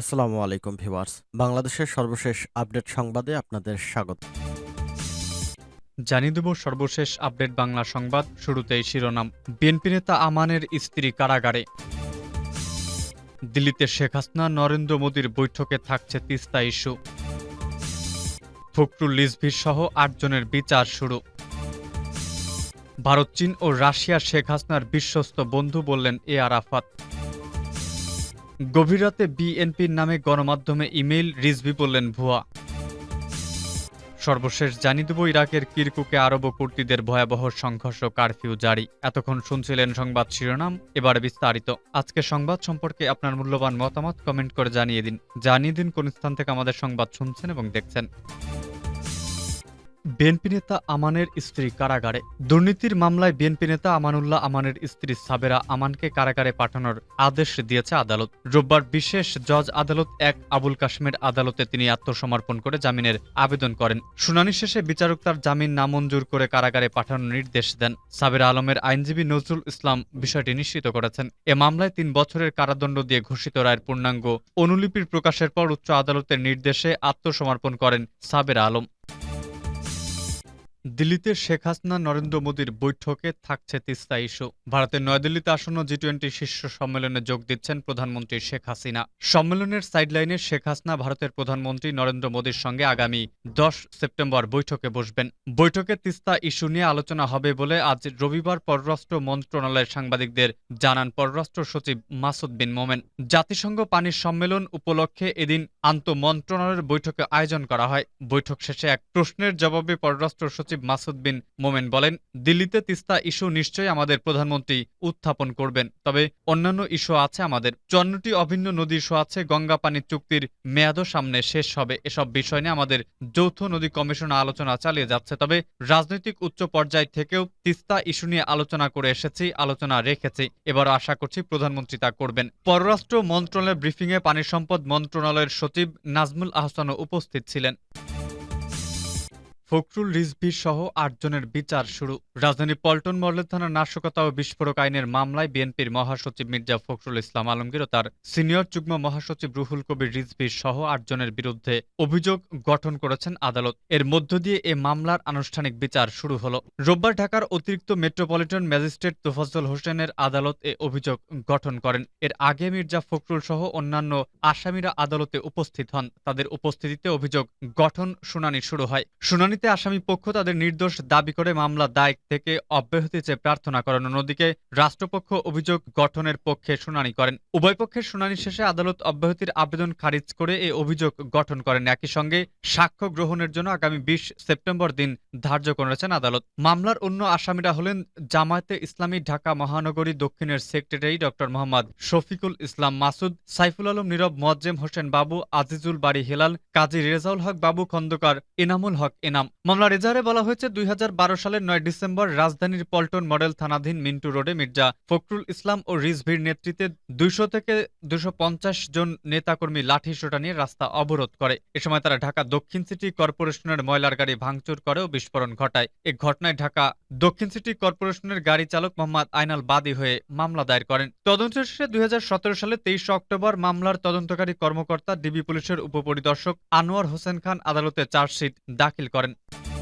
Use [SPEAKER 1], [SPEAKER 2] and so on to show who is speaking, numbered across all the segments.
[SPEAKER 1] আসসালামু আলাইকুম ভিউয়ার্স। বাংলাদেশের সর্বশেষ আপডেট সংবাদে আপনাদের স্বাগত।
[SPEAKER 2] জানিয়ে দেব সর্বশেষ আপডেট বাংলা সংবাদ, শুরুতেই শিরোনাম, বিএনপি নেতা আমানের স্ত্রী কারাগারে। দিল্লিতে শেখ হাসিনা, নরেন্দ্র মোদীর বৈঠকে থাকছে তিস্তা ইস্যু। ফখরুল লিসভির সহ আটজনের বিচার শুরু। ভারত, চীন ও রাশিয়া শেখ হাসিনার বিশ্বস্ত বন্ধু বললেন এ আরাফাত। গভীর রাতে বিএনপির নামে গণমাধ্যমে ইমেইল রিজভি বললেন ভুয়া। সর্বশেষ জানিয়ে দেব, ইরাকের কিরকুকে আরব কুর্তিদের ভয়াবহ সংঘর্ষ কারফিউ জারি। এতক্ষণ শুনছিলেন সংবাদ শিরোনাম, এবার বিস্তারিত। আজকে সংবাদ সম্পর্কে আপনার মূল্যবান মতামত কমেন্ট করে জানিয়ে দিন। জানিয়ে দিন কোন স্থান থেকে আমাদের সংবাদ শুনছেন এবং দেখছেন। বিএনপি নেতা আমানের স্ত্রী কারাগারে। দুর্নীতির মামলায় বিএনপি নেতা আমানুল্লাহ আমানের স্ত্রী সাবেরা আমানকে কারাগারে পাঠানোর আদেশ দিয়েছে আদালত। রোববার বিশেষ জজ আদালত এক আবুল কাশ্মীর আদালতে তিনি আত্মসমর্পণ করে জামিনের আবেদন করেন। শুনানি শেষে বিচারক তার জামিন নামঞ্জুর করে কারাগারে পাঠানোর নির্দেশ দেন। সাবেরা আলমের আইনজীবী নজরুল ইসলাম বিষয়টি নিশ্চিত করেছেন। এ মামলায় তিন বছরের কারাদণ্ড দিয়ে ঘোষিত রায়ের পূর্ণাঙ্গ অনুলিপির প্রকাশের পর উচ্চ আদালতের নির্দেশে আত্মসমর্পণ করেন সাবেরা আলম। দিল্লিতে শেখ হাসিনা, নরেন্দ্র মোদীর বৈঠকে থাকছে তিস্তা ইস্যু। ভারতের নয়াদিল্লিতে আসন্ন জি টোয়েন্টি শীর্ষ সম্মেলনে যোগ দিচ্ছেন প্রধানমন্ত্রী শেখ হাসিনা। সম্মেলনের সাইডলাইনে শেখ হাসিনা, ভারতের প্রধানমন্ত্রী নরেন্দ্র মোদীর সঙ্গে আগামী দশ সেপ্টেম্বর বৈঠকে বসবেন। বৈঠকে তিস্তা ইস্যু নিয়ে আলোচনা হবে বলে আজ রবিবার পররাষ্ট্র মন্ত্রণালয়ের সাংবাদিকদের জানান পররাষ্ট্র সচিব মাসুদ বিন মোমেন। জাতিসংঘ পানির সম্মেলন উপলক্ষে এদিন আন্তঃ মন্ত্রণালয়ের বৈঠকে আয়োজন করা হয়। বৈঠক শেষে এক প্রশ্নের জবাবে পররাষ্ট্র সচিব মাসুদ বিন মোমেন বলেন, দিল্লিতে তিস্তা ইস্যু নিশ্চয়ই আমাদের প্রধানমন্ত্রী উত্থাপন করবেন, তবে অন্যান্য ইস্যু আছে আমাদের। চন্নটি অভিন্ন নদী ইস্যু আছে, গঙ্গা পানি চুক্তির মেয়াদও সামনে শেষ হবে। এসব বিষয় নিয়ে আমাদের যৌথ নদী কমিশন আলোচনা চালিয়ে যাচ্ছে, তবে রাজনৈতিক উচ্চ পর্যায় থেকেও তিস্তা ইস্যু নিয়ে আলোচনা করে এসেছি, আলোচনা রেখেছি। এবার আশা করছি প্রধানমন্ত্রী তা করবেন। পররাষ্ট্র মন্ত্রণালয়ের ব্রিফিংয়ে পানি সম্পদ মন্ত্রণালয়ের সচিব নাজমুল আহসানও উপস্থিত ছিলেন। ফখরুল রিজভি সহ আটজনের বিচার শুরু। রাজধানী পল্টন মডেল থানার নাশকতা ও বিস্ফোরক আইনের মামলায় বিএনপির মহাসচিব মির্জা ফখরুল ইসলাম আলমগীর ও তার সিনিয়র যুগ্ম মহাসচিব রুহুল কবির রিজভি সহ আটজনের বিরুদ্ধে অভিযোগ গঠন করেছেন আদালত। এর মধ্য দিয়ে এ মামলার আনুষ্ঠানিক বিচার শুরু হল। রোববার ঢাকার অতিরিক্ত মেট্রোপলিটন ম্যাজিস্ট্রেট তোফাজ্জল হোসেনের আদালত এ অভিযোগ গঠন করেন। এর আগে মির্জা ফখরুল সহ অন্যান্য আসামিরা আদালতে উপস্থিত হন। তাদের উপস্থিতিতে অভিযোগ গঠন শুনানি শুরু হয়। শুনানিতে আসামি পক্ষ তাদের নির্দোষ দাবি করে মামলা দায় থেকে অব্যাহতি চেয়ে প্রার্থনা করেন অন্যদিকে রাষ্ট্রপক্ষ অভিযোগ গঠনের পক্ষে শুনানি করেন। উভয় পক্ষের শুনানি শেষে আদালত অব্যাহতির আবেদন খারিজ করে এ অভিযোগ গঠন করেন। একই সঙ্গে সাক্ষ্য গ্রহণের জন্য আগামী বিশ সেপ্টেম্বর দিন ধার্য করেছেন আদালত। মামলার অন্য আসামিরা হলেন জামায়াতে ইসলামী ঢাকা মহানগরী দক্ষিণের সেক্রেটারি ডক্টর মোহাম্মদ শফিকুল ইসলাম মাসুদ, সাইফুল আলম নীরব, মোয়াজ্জেম হোসেন বাবু, আজিজুল বাড়ি হেলাল, কাজী রেজাউল হক বাবু, খন্দকার এনামুল হক এনাম। মামলার এজাহারে বলা হয়েছে, দুই হাজার বারো সালের নয় ডিসেম্বর রাজধানীর পল্টন মডেল থানাধীন মিন্টু রোডে মির্জা ফখরুল ইসলাম ও রিজভির নেতৃত্বে দুইশো থেকে দুশো জন নেতাকর্মী লাঠি সোটা নিয়ে রাস্তা অবরোধ করে। এ সময় তারা ঢাকা দক্ষিণ সিটি কর্পোরেশনের ময়লার গাড়ি ভাঙচুর করে ও বিস্ফোরণ ঘটায়। এ ঘটনায় ঢাকা দক্ষিণ সিটি কর্পোরেশনের গাড়ি চালক মোহাম্মদ আইনাল বাদী হয়ে মামলা দায়ের করেন। তদন্ত শেষে দুই হাজার সতেরো সালে তেইশে অক্টোবর মামলার তদন্তকারী কর্মকর্তা ডিবি পুলিশের উপপরিদর্শক আনোয়ার হোসেন খান আদালতে চার্জশিট দাখিল করেন। Um,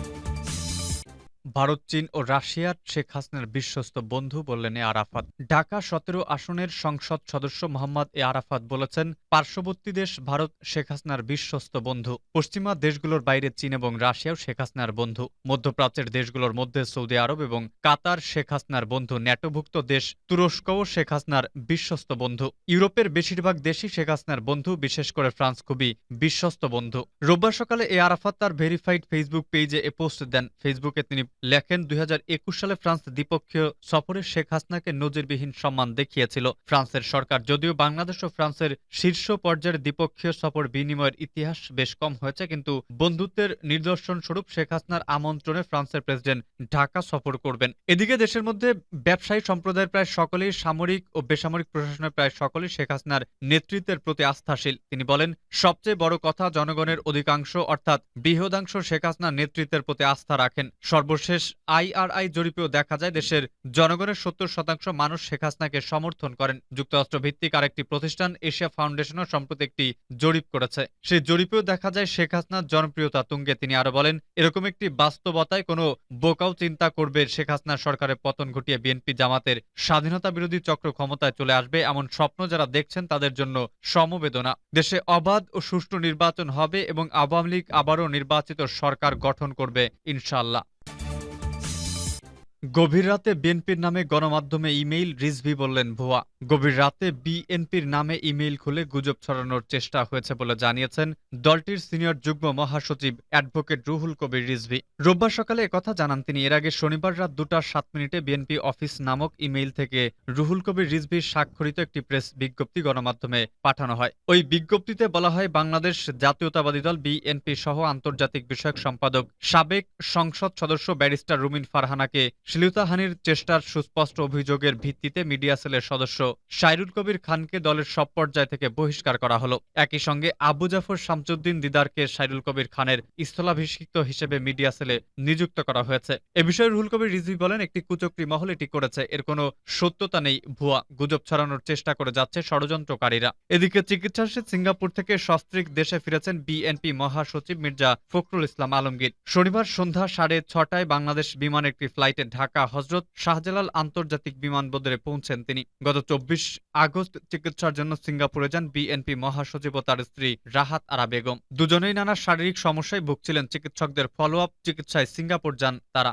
[SPEAKER 2] ভারত, চীন ও রাশিয়ার শেখ হাসিনার বিশ্বস্ত বন্ধু বললেন এ আরাফাত। ঢাকা সতেরো আসনের সংসদ সদস্য মোহাম্মদ এ আরাফাত বলেছেন, পার্শ্ববর্তী দেশ ভারত শেখ হাসিনার বিশ্বস্ত বন্ধু। পশ্চিমা দেশগুলোর বাইরে চীন এবং রাশিয়াও শেখ হাসিনার বন্ধু। মধ্যপ্রাচ্যের দেশগুলোর মধ্যে সৌদি আরব এবং কাতার শেখ হাসিনার বন্ধু। ন্যাটোভুক্ত দেশ তুরস্কও শেখ হাসিনার বিশ্বস্ত বন্ধু। ইউরোপের বেশিরভাগ দেশই শেখ হাসিনার বন্ধু, বিশেষ করে ফ্রান্স খুবই বিশ্বস্ত বন্ধু। রোববার সকালে এ আরাফাত তার ভেরিফাইড ফেসবুক পেজে এ পোস্ট দেন। ফেসবুকে তিনি লেখেন, দুই হাজার একুশ সালে ফ্রান্স দ্বিপক্ষীয় সফরে শেখ হাসিনাকে নজিরবিহীন সম্মান দেখিয়েছিল। ফ্রান্সের সরকার যদিও বাংলাদেশ ও ফ্রান্সের শীর্ষ পর্যায়ের দ্বিপক্ষীয় সফর বিনিময়ের ইতিহাস বেশ কম হয়েছে, কিন্তু বন্ধুত্বের নিদর্শন স্বরূপ শেখ হাসিনার আমন্ত্রণে ফ্রান্সের প্রেসিডেন্ট ঢাকা সফর করবেন। এদিকে দেশের মধ্যে ব্যবসায়ী সম্প্রদায়ের প্রায় সকলেই সামরিক ও বেসামরিক প্রশাসনের প্রায় সকলেই শেখ হাসনার নেতৃত্বের প্রতি আস্থাশীল। তিনি বলেন, সবচেয়ে বড় কথা জনগণের অধিকাংশ, অর্থাৎ বৃহদাংশ শেখ হাসনার নেতৃত্বের প্রতি আস্থা রাখেন। সর্বশেষ সর্বশেষ আইআরআই জরিপেও দেখা যায় দেশের জনগণের সত্তর শতাংশ মানুষ শেখ হাসনাকে সমর্থন করেন। যুক্তরাষ্ট্র ভিত্তিক আরেকটি প্রতিষ্ঠান এশিয়া ফাউন্ডেশনও সম্প্রতি একটি জরিপ করেছে। সেই জরিপেও দেখা যায় শেখ হাসনার জনপ্রিয়তা তুঙ্গে। তিনি আরও বলেন, এরকম একটি বাস্তবতায় কোনো বোকাও চিন্তা করবে শেখ হাসনার সরকারের পতন ঘটিয়ে বিএনপি জামাতের স্বাধীনতা বিরোধী চক্র ক্ষমতায় চলে আসবে। এমন স্বপ্ন যারা দেখছেন তাদের জন্য সমবেদনা। দেশে অবাধ ও সুষ্ঠু নির্বাচন হবে এবং আওয়ামী লীগ আবারও নির্বাচিত সরকার গঠন করবে ইনশাল্লাহ গভীর রাতে বিএনপির নামে গণমাধ্যমে ইমেইল, রিজভি বললেন ভুয়া। গভীর রাতে বিএনপির নামে ইমেইল খুলে গুজব ছড়ানোর চেষ্টা হয়েছে বলে জানিয়েছেন দলটির সিনিয়র যুগ্ম মহাসচিব অ্যাডভোকেট রুহুল কবির রিজভি। রোববার সকালে একথা জানান তিনি। এর আগে শনিবার রাত দুটা সাত মিনিটে বিএনপি অফিস নামক ইমেইল থেকে রুহুল কবির রিজভির স্বাক্ষরিত একটি প্রেস বিজ্ঞপ্তি গণমাধ্যমে পাঠানো হয়। ওই বিজ্ঞপ্তিতে বলা হয়, বাংলাদেশ জাতীয়তাবাদী দল বিএনপি সহ আন্তর্জাতিক বিষয়ক সম্পাদক, সাবেক সংসদ সদস্য ব্যারিস্টার রুমিন ফারহানাকে শ্লীলতাহানির চেষ্টার সুস্পষ্ট অভিযোগের ভিত্তিতে মিডিয়া সেলের সদস্য সাইরুল কবির খানকে দলের সব পর্যায় থেকে বহিষ্কার করা হলো। একই সঙ্গে আবু জাফর শামসুদ্দিন দিদারকে সাইরুল কবির খানের স্থলাভিষিক্ত হিসেবে মিডিয়া সেলে নিযুক্ত করা হয়েছে। এ বিষয়ে রুহুল কবির রিজভি বলেন, একটি কুচক্রী মহল এটি করেছে। এর কোনো সত্যতা নেই ভুয়া। গুজব ছড়ানোর চেষ্টা করে যাচ্ছে ষড়যন্ত্রকারীরা। এদিকে চিকিৎসাসেদ সিঙ্গাপুর থেকে সস্ত্রীক দেশে ফিরেছেন বিএনপি মহাসচিব মির্জা ফখরুল ইসলাম আলমগীর। শনিবার সন্ধ্যা সাড়ে ছটায় বাংলাদেশ বিমান একটি ফ্লাইটে ঢাকা হজরত শাহজালাল আন্তর্জাতিক বিমানবন্দরে পৌঁছেন তিনি। গত চব্বিশ আগস্ট চিকিৎসার জন্য সিঙ্গাপুরে যান বিএনপি মহাসচিব ও তার স্ত্রী রাহাত আরা বেগম। দুজনেই নানা শারীরিক সমস্যায় ভুগছিলেন চিকিৎসকদের ফলো আপ চিকিৎসায় সিঙ্গাপুর যান তারা।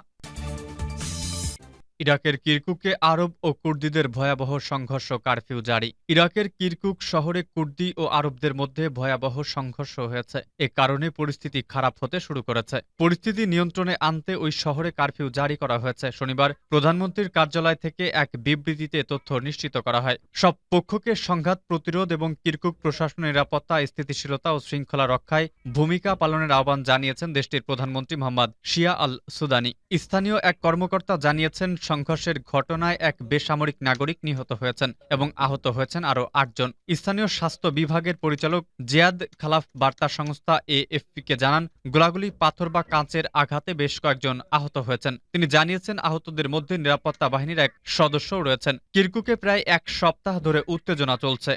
[SPEAKER 2] ইরাকের কিরকুকে আরব ও কুর্দিদের ভয়াবহ সংঘর্ষ কারফিউ জারি। ইরাকের কিরকুক শহরে কুর্দি ও আরবদের মধ্যে ভয়াবহ সংঘর্ষ হয়েছে। এ কারণে পরিস্থিতি খারাপ হতে শুরু করেছে। পরিস্থিতি নিয়ন্ত্রণে আনতে ওই শহরে কারফিউ জারি করা হয়েছে। শনিবার প্রধানমন্ত্রীর কার্যালয় থেকে এক বিবৃতিতে তথ্য নিশ্চিত করা হয়। সব পক্ষকে সংঘাত, প্রতিরোধ এবং কিরকুক প্রশাসনের নিরাপত্তা, স্থিতিশীলতা ও শৃঙ্খলা রক্ষায় ভূমিকা পালনের আহ্বান জানিয়েছেন দেশটির প্রধানমন্ত্রী মোহাম্মদ শিয়া আল সুদানি স্থানীয় এক কর্মকর্তা জানিয়েছেন সংঘর্ষের ঘটনায় এক বেসামরিক নাগরিক নিহত হয়েছেন এবং আহত হয়েছেন আরও আটজন। স্থানীয় স্বাস্থ্য বিভাগের পরিচালক জিয়াদ খালাফ বার্তা সংস্থা এএফপিকে জানান, গোলাগুলি পাথর বা কাঁচের আঘাতে বেশ কয়েকজন আহত হয়েছেন। তিনি জানিয়েছেন, আহতদের মধ্যে নিরাপত্তা বাহিনীর এক সদস্যও রয়েছেন। কিরকুকে প্রায় এক সপ্তাহ ধরে উত্তেজনা চলছে।